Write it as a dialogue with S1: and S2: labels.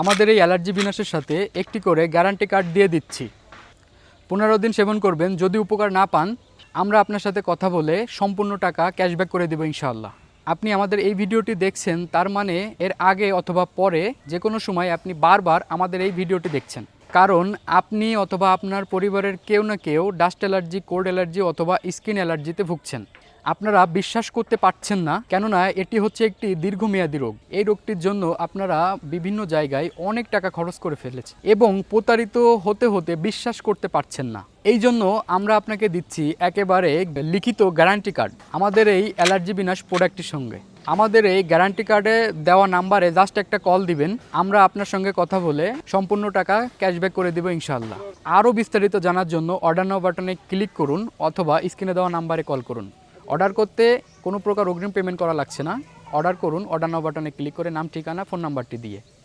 S1: আমাদের এই অ্যালার্জি বিনাশের সাথে একটি করে গ্যারান্টি কার্ড দিয়ে দিচ্ছি। পনেরো দিন সেবন করবেন, যদি উপকার না পান, আমরা আপনার সাথে কথা বলে সম্পূর্ণ টাকা ক্যাশব্যাক করে দেবো ইনশাআল্লাহ। আপনি আমাদের এই ভিডিওটি দেখছেন, তার মানে এর আগে অথবা পরে যে কোনো সময় আপনি বারবার আমাদের এই ভিডিওটি দেখছেন। কারণ আপনি অথবা আপনার পরিবারের কেউ না কেউ ডাস্ট অ্যালার্জি, কোল্ড অ্যালার্জি অথবা স্কিন অ্যালার্জিতে ভুগছেন। আপনারা বিশ্বাস করতে পারছেন না, কেননা এটি হচ্ছে একটি দীর্ঘমেয়াদী রোগ। এই রোগটির জন্য আপনারা বিভিন্ন জায়গায় অনেক টাকা খরচ করে ফেলেছে এবং প্রতারিত হতে হতে বিশ্বাস করতে পারছেন না। এই জন্য আমরা আপনাকে দিচ্ছি একেবারে লিখিত গ্যারান্টি কার্ড আমাদের এই অ্যালার্জি বিনাশ প্রোডাক্টটির সঙ্গে। আমাদের এই গ্যারান্টি কার্ডে দেওয়া নাম্বারে জাস্ট একটা কল দিবেন, আমরা আপনার সঙ্গে কথা বলে সম্পূর্ণ টাকা ক্যাশব্যাক করে দেবো ইনশাআল্লাহ। আরও বিস্তারিত জানার জন্য অর্ডার নাও বাটনে ক্লিক করুন অথবা স্ক্রিনে দেওয়া নাম্বারে কল করুন। অর্ডার করতে কোনো প্রকার অগ্রিম পেমেন্ট করা লাগছে না। অর্ডার করুন অর্ডার নাও বাটনে ক্লিক করে নাম, ঠিকানা ফোন নাম্বারটি দিয়ে।